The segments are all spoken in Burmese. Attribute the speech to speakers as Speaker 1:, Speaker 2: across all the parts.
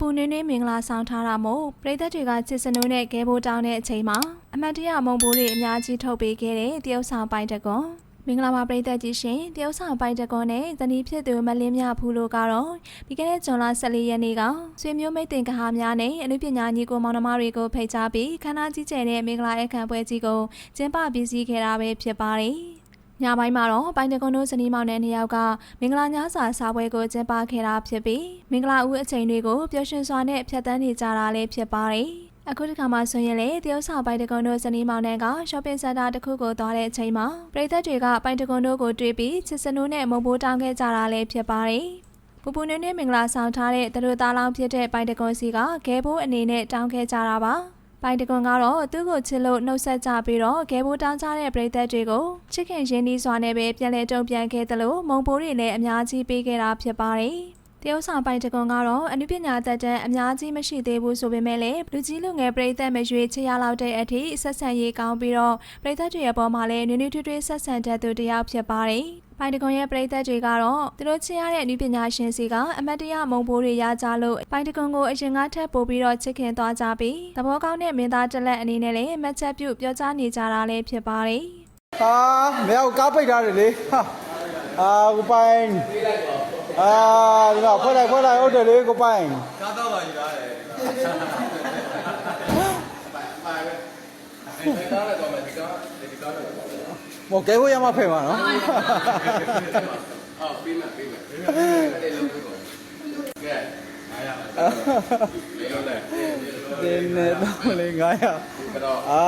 Speaker 1: ပူနွေးနွေးမင်္ဂလာဆောင်ထားတာမို့ပရိသတ်တွေကချစ်စနိုးနဲ့ကဲဘိုးတောင်းတဲ့အချိန်မှာအမတ်တရမုံဘိုးတွေအများကြီးထုတ်ပေးခဲ့တဲ့တရုတ်ဆောင်ပိုင်တကွန်မင်္ဂလာပါပရိသတ်ကြီးရှင်တရုတ်ဆောင်ပိုင်တကွန်နဲ့ဇနီးဖြစ်သူမလင်းမြဖူးတို့ကတော့ပြီးခဲ့တဲ့ဇွန်လ14ရက်နေ့ကဆွေမျိုးမိတ်တင်ကဟာများနဲ့အနုပညာညီကိုမောင်နှမတွေကိုဖိတ်ကြားပြီးခန္ဓာကြီးကျယ်တဲ့မင်္ဂလာအခမ်းပွဲကြီးကိုကျင်းပပြစည်းခဲ့တာပဲဖြစ်ပါတယ် ညပိုင်းမှာတော့ပိုင်တကွန်တို့ဇနီးမောင်နဲ့နှစ်ယောက်ကမင်္ဂလာညစာစားပွဲကိုကျင်းပခဲ့တာဖြစ်ပြီးမင်္ဂလာဦးအချိန်တွေကိုပျော်ရွှင်စွာနဲ့ဖြတ်သန်းနေကြတာလည်းဖြစ်ပါတယ်။အခုဒီခါမှဆိုရင်လေတရုတ်ဆောင်ပိုင်တကွန်တို့ဇနီးမောင်နဲ့က shopping center တစ်ခုကိုသွားတဲ့အချိန်မှာပရိသတ်တွေကပိုင်တကွန်တို့ကိုတွေ့ပြီးချစ်စနိုးနဲ့မုံဘိုးတောင်းခဲ့ကြတာလည်းဖြစ်ပါတယ်။ပူပူနွေးနွေးမင်္ဂလာဆောင်ထားတဲ့သူတို့သားလောင်းဖြစ်တဲ့ပိုင်တကွန်စီကဂဲဘိုးအနေနဲ့တောင်းခဲ့ကြတာပါ။ ပိုင်တကွန်ကတော့သူ့ကိုချစ်လို့နှုတ်ဆက်ကြပြီးတော့ဂဲဘိုးတောင်းကြတဲ့ပရိသတ်တွေကိုချစ်ခင်ရင်းနှီးစွာနဲ့ပဲပြန်လည်တုံ့ပြန်ခဲ့တယ်လို့မုံဘိုးတွေလည်းအများကြီးပေးခဲ့တာဖြစ်ပါတယ်။ တရုတ်ဆောင်ပိုင်တကွန်ကတော့အနုပညာတက်တဲ့အများကြီးမရှိသေးဘူးဆိုပေမဲ့လည်းလူကြီးလူငယ်ပရိသတ်မရွေးချယ်ရလောက်တဲ့အထိဆက်ဆံရေးကောင်းပြီးတော့ပရိသတ်တွေရဲ့ပေါ်မှာလည်းနွေးနွေးထွေးထွေးဆက်ဆံတတ်သူတစ်ယောက်ဖြစ်ပါတယ်။ပိုင်တကွန်ရဲ့ပရိသတ်တွေကတော့သူတို့ချစ်ရတဲ့အနုပညာရှင်စီကအမတ်တရမုံဘိုးတွေရကြလို့ပိုင်တကွန်ကိုအရင်ကထပ်ပို့ပြီးတော့ချစ်ခင်သွားကြပြီးသဘောကောင်းတဲ့မင်းသားတစ်လက်အနေနဲ့လည်းမှတ်ချက်ပြုပြောကြားနေကြတာလည်းဖြစ်ပါတယ်။
Speaker 2: ဟာမရောက်ကားပိတ်ထားတယ်လေဟာအာကိုပိုင် အာဒီတော့ဖွဲ့လိုက်ဖွဲ့လိုက်ဟုတ်တယ်လေကိုပိုင်
Speaker 3: ကားတော့ပါယူရတယ်ဒီကားလည်းတော့မယ်ဒီကားဒီကားလည်းတော့မယ်
Speaker 2: မော်ကဲဖို့ရမဖယ်ပါနော်
Speaker 3: အော်ပြီးမယ်ပြီးမယ်အဲ့လိုလုပ်ကိုကဲအားရလေးလို့လဲ
Speaker 2: ဒီနေ့တော့လေ900
Speaker 3: ကတော့
Speaker 2: အာ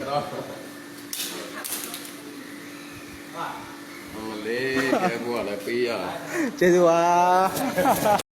Speaker 3: ကတော့ဟို လေကဲဘောလည်းပေးရ
Speaker 2: ကျေးဇူးပါ